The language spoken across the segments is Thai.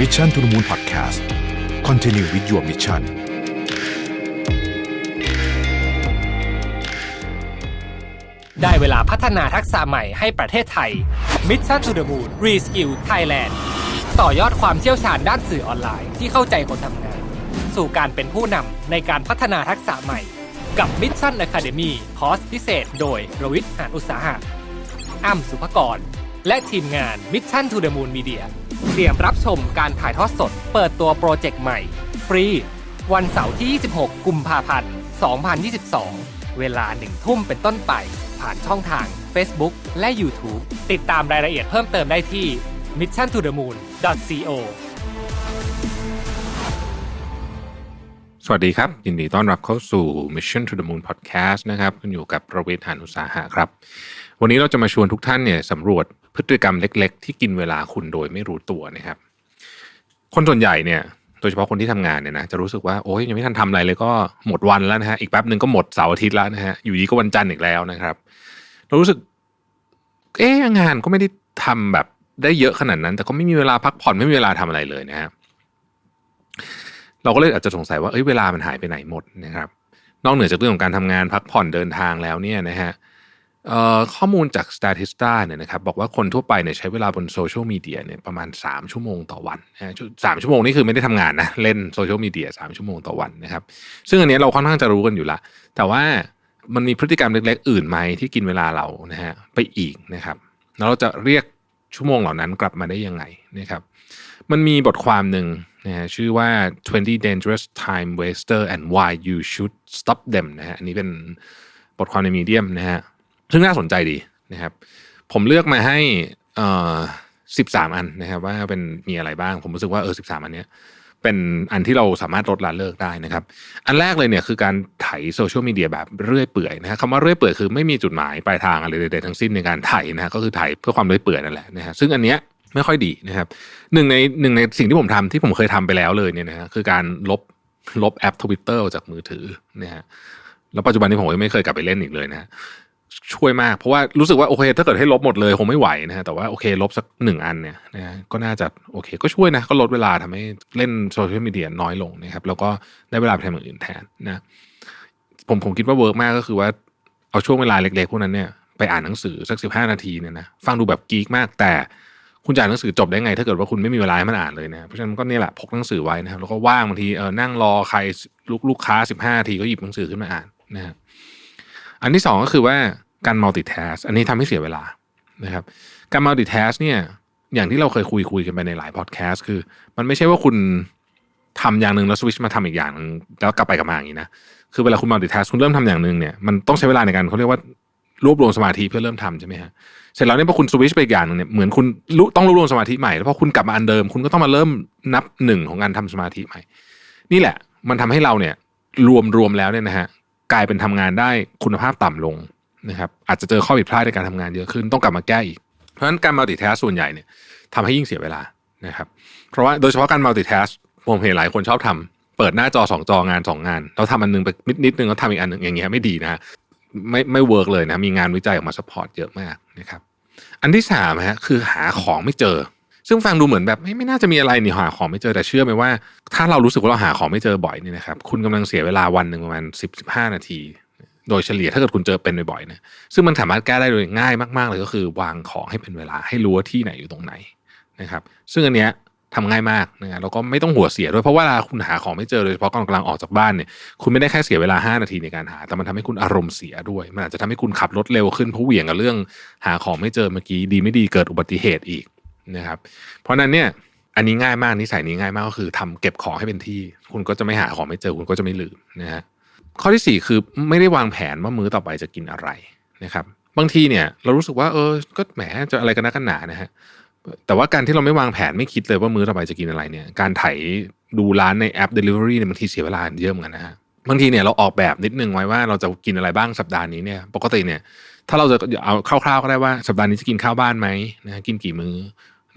Mission to the Moon Podcast Continue with your mission ได้เวลาพัฒนาทักษะใหม่ให้ประเทศไทย Mission to the Moon Reskill Thailand ต่อยอดความเชี่ยวชาญด้านสื่อออนไลน์ที่เข้าใจคนทำงาน สู่การเป็นผู้นำในการพัฒนาทักษะใหม่ กับ Mission Academy คอร์สพิเศษ โดยรวิทย์หานอุตสาหะอ้ำสุภกร และทีมงาน Mission to the Moon Media เตรียมรับชมการถ่ายทอดสด เปิดตัวโปรเจกต์ใหม่ ฟรี วันเสาร์ที่ 26 กุมภาพันธ์ 2022 เวลาหนึ่งทุ่มเป็นต้นไป ผ่านช่องทาง Facebook และ YouTube ติดตามรายละเอียดเพิ่มเติมได้ที่ mission to the moon co สวัสดีครับ ยินดีต้อนรับเข้าสู่ Mission to the Moon Podcast นะครับ คุณอยู่กับประเวทหานุสาหะครับ วันนี้เราจะมาชวนทุกท่านเนี่ยสำรวจพฤติกรรมเล็ก ๆ ที่กินเวลาคุณโดยไม่รู้ตัวนะครับ คนส่วนใหญ่เนี่ย โดยเฉพาะคนที่ทำงานเนี่ยนะจะรู้สึกว่าโอ้ยยังไม่ทันทำอะไรเลยก็หมดวันแล้วนะฮะอีกแป๊บหนึ่งก็หมดเสาร์อาทิตย์แล้วนะฮะอยู่ดีก็วันจันทร์อีกแล้วนะครับ เรารู้สึก เอ๊ะงานก็ไม่ได้ทำแบบได้เยอะขนาดนั้น แต่ก็ไม่มีเวลาพักผ่อนไม่มีเวลาทำอะไรเลยนะฮะเราก็เลยอาจจะสงสัยว่าเอ้ยเวลามันหายไปไหนหมดนะครับ นอกเหนือจากเรื่องของการทำงานพักผ่อนเดินทางแล้วเนี่ยนะฮะเข้อมูลจาก Statista เนี่ยนะครับบอกว่าคนทั่วไปเนี่ยใช้เวลาบนโซเชียลมีเดียเนี่ยประมาณ 3 ชั่วโมงต่อวันนะฮะสามชั่วโมงนี่คือไม่ได้ทำงานนะเล่นโซเชียลมีเดียสามชั่วโมงต่อวันนะครับ ซึ่งอันนี้เราค่อนข้างจะรู้กันอยู่ละแต่ว่ามันมีพฤติกรรมเล็กๆ อื่นไหมที่กินเวลาเรานะฮะไปอีกนะครับแล้วเราจะเรียกชั่วโมงเหล่านั้นกลับมาได้ยังไงนะครับ มันมีบทความหนึ่งนะฮะชื่อว่า 20 dangerous time waster and why you should stop them นะฮะอันนี้เป็นบทความในมีเดียมนะฮะ ซึ่งน่าสนใจดีนะครับ ผมเลือกมาให้เอ่อ13อันนะครับ ว่าเป็นมีอะไรบ้าง ผมรู้สึกว่าเออ13อันเนี้ยเป็นอันที่เราสามารถลดละเลิกได้นะครับ อันแรกเลยเนี่ยคือการไถโซเชียลมีเดียแบบเรื่อยเปื่อยนะฮะคำว่าเรื่อยเปื่อยคือไม่มีจุดหมายปลายทางอะไรใดๆทั้งสิ้นในการไถนะฮะก็คือไถเพื่อความเรื่อยเปื่อยนั่นแหละนะฮะซึ่งอันเนี้ยไม่ค่อยดีนะครับหนึ่งในหนึ่งในสิ่งที่ผมทำที่ผมเคยทำไปแล้วเลยเนี่ยนะฮะคือการลบลบแอปทวิตเตอร์จากมือถือนะฮะแล้วปัจจุบันนี้ผมก็ไม่เคยกลับไปเล่นอีกเลยนะ ช่วยมาก เพราะว่ารู้สึกว่าโอเค ถ้าเกิดให้ลบหมดเลยคงไม่ไหวนะฮะแต่ว่าโอเค ลบสักหนึ่งอันเนี่ยนะฮะก็น่าจะโอเค ก็ช่วยนะ ก็ลดเวลาทำให้เล่นโซเชียลมีเดียน้อยลงนะครับ แล้วก็ได้เวลาไปทำอย่างอื่นแทนนะผมผมคิดว่าเวิร์กมากก็คือว่าเอาช่วงเวลาเล็กๆพวกนั้นเนี่ยไปอ่านหนังสือสักสิบห้านาทีเนี่ยนะฟังดูแบบกีกมากแต่คุณจะอ่านหนังสือจบได้ไง ถ้าเกิดว่าคุณไม่มีเวลาให้มันอ่านเลยนะเพราะฉะนั้นก็เนี่ยแหละพกหนังสือไว้นะครับแล้วก็ว่างบางทีเออนั่งรอใครลูกลูกค้าสิบห้านาทีก็หยิบหนังสือขึ้นมาอ่านนะครับ อันที่สองก็คือว่าการ multitask อันนี้ทำให้เสียเวลานะครับ การ multitask เนี่ย อย่างที่เราเคยคุยคุยกันไปในหลายพอดแคสต์คือ มันไม่ใช่ว่าคุณทำอย่างหนึ่งแล้วสวิชมาทำอีกอย่างหนึ่งแล้วกลับไปกลับมาอย่างนี้นะคือเวลาคุณ multitask คุณเริ่มทำอย่างหนึ่งเนี่ยมันต้องใช้เวลาในการเขาเรียกว่ารวบรวมสมาธิเพื่อเริ่มทำใช่ไหมฮะเสร็จแล้วเนี่ยพอคุณสวิชไปอีกอย่างหนึงเนี่ยเหมือนคุณรู้ต้องรวบรวมสมาธิใหม่แล้วพอคุณกลับมาอันเดิม คุณก็ต้องมาเริ่มนับหนึ่งของการทำสมาธิใหม่ นี่แหละ มันทำให้เราเนี่ยรวมรวมแล้วเนี่ยนะฮะ กลายเป็นทำงานได้คุณภาพต่ำลงนะครับอาจจะเจอข้อผิดพลาดในการทำงานเยอะขึ้นต้องกลับมาแก้อีก เพราะฉะนั้นการ multitask ส่วนใหญ่เนี่ยทำให้ยิ่งเสียเวลานะครับเพราะว่าโดยเฉพาะการ multitask ผมเห็นหลายคนชอบทำเปิดหน้าจอสองจองานสองงานแล้วทำอันหนึงไปนิดนิดนึงแล้วทำอีกอันหนึ่งอย่างเงี้ยไม่ดีนะฮะไม่ไม่เวิร์กเลยนะมีงานวิจัยออกมาสปอร์ตเยอะมากนะครับอันที่สามฮะคือหาของไม่เจอ ซึ่งฟังดูเหมือนแบบไม่น่าจะมีอะไรนี่หาของไม่เจอแต่เชื่อไหมว่า ถ้าเรารู้สึกว่าเราหาของไม่เจอบ่อยเนี่ยนะครับคุณกำลังเสียเวลาวันหนึ่งประมาณสิบสิบห้านาที โดยเฉลี่ยถ้าเกิดคุณเจอเป็นบ่อยๆนะซึ่งมันสามารถแก้ได้โดยง่ายมากๆเลยก็คือ วางของให้เป็นเวลาให้รู้ว่าที่ไหนอยู่ตรงไหนนะครับ ซึ่งอันเนี้ยทำง่ายมากนะแล้วก็ไม่ต้องหัวเสียด้วยเพราะว่าเวลาคุณหาของไม่เจอโดยเฉพาะก่อนกำลังออกจากบ้านเนี่ยคุณไม่ได้แค่เสียเวลา 5 นาทีในการหา แต่มันทำให้คุณอารมณ์เสียด้วย มันอาจจะทำให้คุณขับรถเร็วขึ้นเพราะเหวี่ยงกับเรื่อง หาของไม่เจอเมื่อกี้ดีไม่ดีเกิดอุบัติเหตุอีก นะครับ เพราะนั้นเนี่ยอันนี้ง่ายมากนิสัยนี้ง่ายมากก็คือทำเก็บของให้เป็นที่ คุณก็จะไม่หาของไม่เจอคุณก็จะไม่ลืมนะฮะข้อที่สี่คือไม่ได้วางแผนว่ามื้อต่อไปจะกินอะไรนะครับ บางทีเนี่ยเรารู้สึกว่า เออก็แหมจะอะไรกันนักกันหนานะฮะแต่ว่าการที่เราไม่วางแผนไม่คิดเลยว่ามื้อต่อไปจะกินอะไรเนี่ย การไถดูร้านในแอป Delivery เนี่ยบางทีเสียเวลาเยอะเหมือนกันนะฮะบางทีเนี่ยเราออกแบบนิดนึงไว้ว่าเราจะกินอะไรบ้างสัปดาห์นี้เนี่ย ปกติเนี่ย ถ้าเราจะเอาคร่าวๆก็ได้ว่าสัปดาห์นี้จะกินข้าวบ้านไหมนะฮะกินกี่มื้อ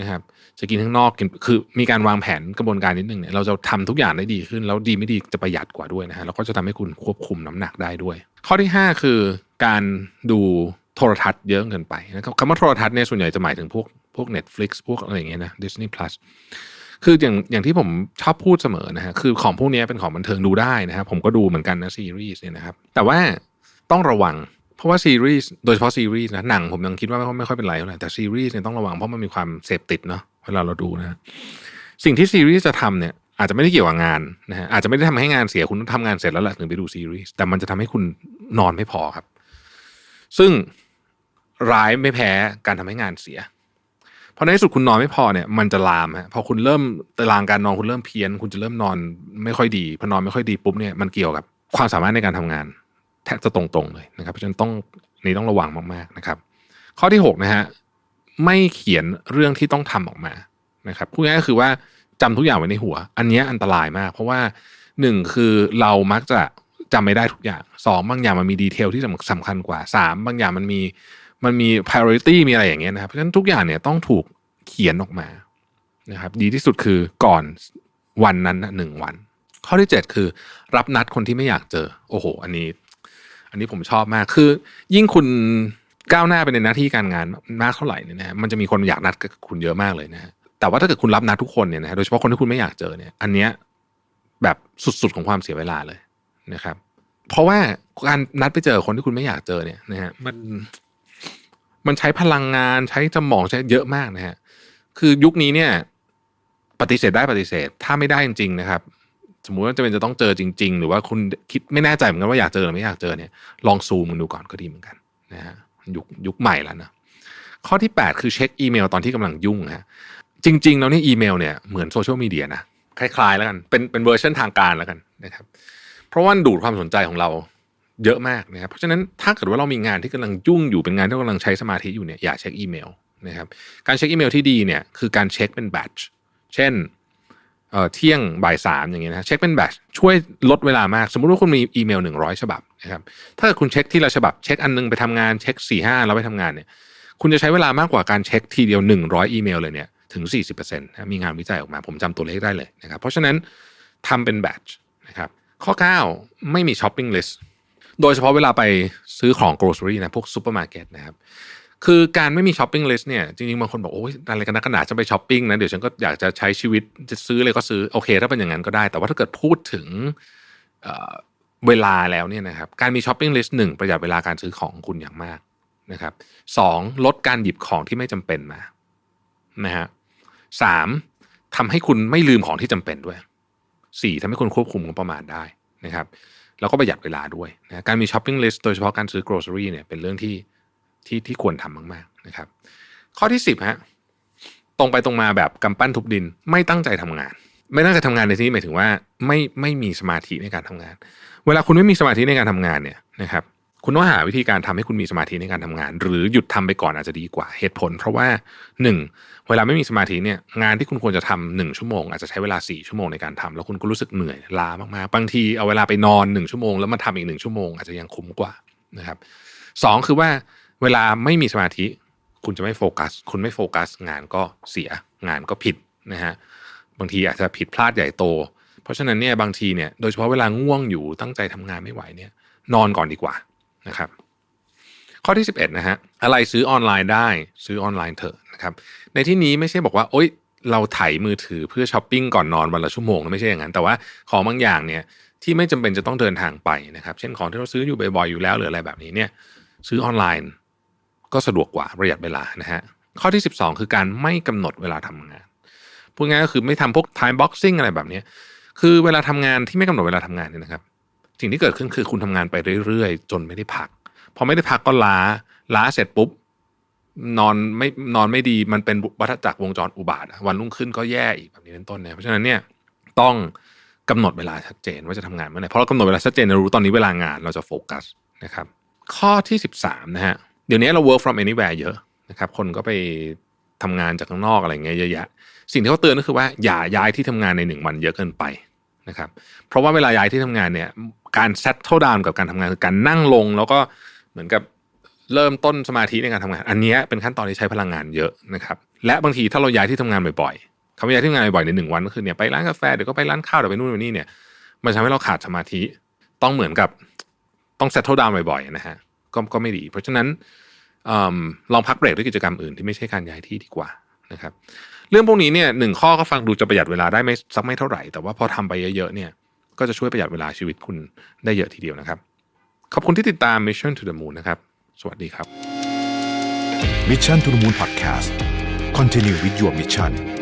นะครับ จะกินข้างนอกกินคือมีการวางแผนกระบวนการนิดนึงเนี่ยเราจะทำทุกอย่างได้ดีขึ้น แล้วดีไม่ดีจะประหยัดกว่าด้วยนะฮะแล้วก็จะทำให้คุณควบคุมน้ำหนักได้ด้วย ข้อที่ 5 คือการดูโทรทัศน์เยอะเกินไปนะครับคำว่าโทรทัศน์เนี่ยส่วนใหญ่จะหมายถึงพวกพวก Netflix พวกอะไรอย่างเงี้ยนะ Disney Plus คืออย่างอย่างที่ผมชอบพูดเสมอนะฮะคือของพวกนี้เป็นของบันเทิงดูได้นะครับผมก็ดูเหมือนกันนะซีรีส์เนี่ยนะครับแต่ว่าต้องระวัง เพราะว่าซีรีส์โดยเฉพาะซีรีส์นะหนังผมยังคิดว่าไม่ค่อยไม่ค่อยเป็นไรเท่าไหร่แต่ซีรีส์เนี่ยต้องระวังเพราะมันมีความเสพติดเนาะเวลาเราดูนะสิ่งที่ซีรีส์จะทำเนี่ยอาจจะไม่ได้เกี่ยวกับงานนะฮะอาจจะไม่ได้ทำให้งานเสียคุณต้องทำงานเสร็จแล้วแหละถึงไปดูซีรีส์แต่มันจะทำให้คุณนอนไม่พอครับ ซึ่งร้ายไม่แพ้การทำให้งานเสีย เพราะในที่สุดคุณนอนไม่พอเนี่ย มันจะลามฮะพอคุณเริ่มตารางการนอนคุณเริ่มเพี้ยน คุณจะเริ่มนอนไม่ค่อยดีพอนอนไม่ค่อยดีปุ๊บเนี่ยมันเกี่ยวกับความสามารถในการทำงาน แทบจะตรงๆเลยนะครับ เพราะฉะนั้นต้องนี่ต้องระวังมากๆนะครับ ข้อที่6นะฮะไม่เขียนเรื่องที่ต้องทำออกมานะครับพูดง่ายก็คือว่าจำทุกอย่างไว้ในหัว อันนี้อันตรายมาก เพราะว่าหนึ่งคือเรามักจะจำไม่ได้ทุกอย่างสองบางอย่างมันมีดีเทลที่สำคัญกว่าสามบางอย่างมันมีมันมี priority มีอะไรอย่างเงี้ยนะครับเพราะฉะนั้นทุกอย่างเนี่ยต้องถูกเขียนออกมานะครับ ดีที่สุดคือก่อนวันนั้นหนึ่งวัน ข้อที่เจ็ดคือ รับนัดคนที่ไม่อยากเจอ โอ้โห อันนี้ อันนี้ผมชอบมากคือ ยิ่งคุณก้าวหน้าไปในหน้าที่การงานมากเท่าไหร่เนี่ยนะฮะมันจะมีคนอยากนัดกับคุณเยอะมากเลยนะฮะแต่ว่าถ้าเกิดคุณรับนัดทุกคนเนี่ยนะฮะโดยเฉพาะคนที่คุณไม่อยากเจอเนี่ย อันเนี้ยแบบสุดๆของความเสียเวลาเลยนะครับ เพราะว่าการนัดไปเจอคนที่คุณไม่อยากเจอเนี่ยนะฮะมันมันใช้พลังงานใช้สมองใช้เยอะมากนะฮะคือยุคนี้เนี่ย ปฏิเสธได้ปฏิเสธ ถ้าไม่ได้จริงๆนะครับ สมมุติว่าจะเป็นจะต้องเจอจริง ๆ หรือว่าคุณคิดไม่แน่ใจเหมือนกันว่าอยากเจอหรือไม่อยากเจอเนี่ยลองซูมมันดูก่อนก็ดีเหมือนกันนะฮะยุคยุคใหม่แล้วนะข้อที่ 8 คือเช็คอีเมลตอนที่กำลังยุ่งฮะจริง ๆ แล้วนี่อีเมลเนี่ยเหมือนโซเชียลมีเดียนะคล้ายๆแล้วกันเป็นเป็นเวอร์ชันทางการแล้วกันนะครับเพราะว่าดูดความสนใจของเราเยอะมากนะครับเพราะฉะนั้นถ้าเกิดว่าเรามีงานที่กำลังยุ่งอยู่เป็นงานที่กำลังใช้สมาธิอยู่เนี่ยอย่าเช็คอีเมลนะครับการเช็คอีเมลที่ดีเนี่ยคือการเช็คเป็นแบตช์เช่น เที่ยงบ่ายสามอย่างเงี้ยนะเช็คเป็นแบตช่วยลดเวลามาก สมมุติว่าคุณมีอีเมลหนึ่งร้อยฉบับนะครับถ้าคุณเช็คที่ละฉบับเช็คอันนึงไปทำงานเช็คสี่ห้าแล้วไปทำงานเนี่ยคุณจะใช้เวลามากกว่าการเช็คทีเดียวหนึ่งร้อยอีเมลเลยเนี่ยถึงสี่สิบเปอร์เซ็นต์มีงานวิจัยออกมาผมจำตัวเลขได้เลยนะครับเพราะฉะนั้นทำเป็นแบตนะครับข้อ9ไม่มีช้อปปิ้งลิสต์โดยเฉพาะเวลาไปซื้อของ grocery นะพวกซูเปอร์มาร์เก็ตนะครับ คือการไม่มีช้อปปิ้งลิสต์เนี่ยจริงๆบางคนบอกโอ้ยอะไรกันนักขนาดจะไปช้อปปิ้งนะเดี๋ยวฉันก็อยากจะใช้ชีวิตจะซื้ออะไรก็ซื้อโอเค ถ้าเป็นอย่างนั้นก็ได้ แต่ว่าถ้าเกิดพูดถึงเเวลาแล้วเนี่ยนะครับการมีช้อปปิ้งลิสต์หนึ่งประหยัดเวลาการซื้อของคุณอย่างมากนะครับสองลดการหยิบของที่ไม่จำเป็นมานะฮะสามทำให้คุณไม่ลืมของที่จำเป็นด้วยสี่ทำให้คุณควบคุมงบประมาณได้นะครับแล้วก็ประหยัดเวลาด้วยนะการมีช้อปปิ้งลิสต์โดยเฉพาะการซื้อ grocery เนี่ยเป็นเรื่องที่ ที่ที่ควรทำมาก ๆนะครับ ข้อที่สิบฮะตรงไปตรงมาแบบกำปั้นทุบดิน ไม่ตั้งใจทำงาน ไม่ตั้งใจทำงานในที่นี้หมายถึงว่าไม่ไม่มีสมาธิในการทำงาน เวลาคุณไม่มีสมาธิในการทำงานเนี่ยนะครับ คุณต้องหาวิธีการทำให้คุณมีสมาธิในการทำงาน หรือหยุดทำไปก่อนอาจจะดีกว่าเหตุผล เพราะว่าหนึ่งเวลาไม่มีสมาธิเนี่ยงานที่คุณควรจะทำหนึ่งชั่วโมงอาจจะใช้เวลาสี่ชั่วโมงในการทำแล้วคุณก็รู้สึกเหนื่อยล้ามากๆบางทีเอาเวลาไปนอนหนึ่งชั่วโมงแล้วมาทำอีกหนึ่งชั่วโมงอาจจะยังคุ้มกว่านะครับสองคือว่า เวลาไม่มีสมาธิ คุณจะไม่โฟกัส คุณไม่โฟกัส งานก็เสีย งานก็ผิดนะฮะบางทีอาจจะผิดพลาดใหญ่โต เพราะฉะนั้นเนี่ยบางทีเนี่ยโดยเฉพาะเวลาง่วงอยู่ตั้งใจทำงานไม่ไหวเนี่ย นอนก่อนดีกว่านะครับ ข้อที่ 11นะฮะอะไรซื้อออนไลน์ได้ซื้อออนไลน์เถอะนะครับ ในที่นี้ไม่ใช่บอกว่าโอ๊ยเราไถมือถือเพื่อช้อปปิ้งก่อนนอนวันละชั่วโมงไม่ใช่อย่างนั้น แต่ว่าของบางอย่างเนี่ยที่ไม่จำเป็นจะต้องเดินทางไปนะครับ เช่นของที่เราซื้ออยู่บ่อยๆอยู่แล้วหรืออะไรแบบนี้เนี่ย ซื้อออนไลน์ ก็สะดวกกว่าประหยัดเวลานะฮะข้อที่ 12 คือการไม่กำหนดเวลาทำงานพูดง่ายก็คือไม่ทำพวก time boxing อะไรแบบนี้คือเวลาทำงานที่ไม่กำหนดเวลาทำงานเนี่ยนะครับ สิ่งที่เกิดขึ้นคือคุณทำงานไปเรื่อยๆ จนไม่ได้พักพอไม่ได้พักก็ล้าล้าเสร็จปุ๊บนอนไม่นอนไม่ดีมันเป็นวัฏจักรวงจรอุบาทวันรุ่งขึ้นก็แย่อีกแบบนี้เป็นต้นเนี่ยเพราะฉะนั้นเนี่ยต้องกำหนดเวลาชัดเจนว่าจะทำงานเมื่อไหร่เพราะเรากำหนดเวลาชัดเจนเรารู้ตอนนี้เวลางานเราจะโฟกัสนะครับ ข้อที่ 13นะฮะ เดี๋ยวนี้เรา work from anywhere เยอะนะครับคนก็ไปทำงานจากข้างนอกอะไรเงี้ยเยอะแยะสิ่งที่เขาเตือนก็คือว่าอย่าย้ายที่ทำงานในหนึ่งวันเยอะเกินไปนะครับเพราะว่าเวลาย้ายที่ทำงานเนี่ยการ settle down กับการทำงานคือการนั่งลงแล้วก็เหมือนกับเริ่มต้นสมาธิในการทำงาน อันนี้เป็นขั้นตอนที่ใช้พลังงานเยอะนะครับและบางทีถ้าเราย้ายที่ทำงานบ่อยๆคำว่าย้ายที่ทำงานบ่อยๆในหนึ่งวันก็คือเนี่ยไปร้านกาแฟเดี๋ยวก็ไปร้านข้าวเดี๋ยวไปนู่นไปนี่เนี่ยมันทำให้เราขาดสมาธิต้องเหมือนกับต้อง settle down บ่อยๆนะฮะ ก็ก็ไม่ดี เพราะฉะนั้นอลองพักเบรกด้วยกิจกรรมอื่นที่ไม่ใช่การย้ายที่ดีกว่านะครับ เรื่องพวกนี้เนี่ยหนึ่งข้อก็ฟังดูจะประหยัดเวลาได้ไม่สักไม่เท่าไหร่ แต่ว่าพอทำไปเยอะๆเนี่ยก็จะช่วยประหยัดเวลาชีวิตคุณได้เยอะทีเดียวนะครับ ขอบคุณที่ติดตาม Mission to the Moon นะครับ สวัสดีครับ Mission to the Moon Podcast Continue with your mission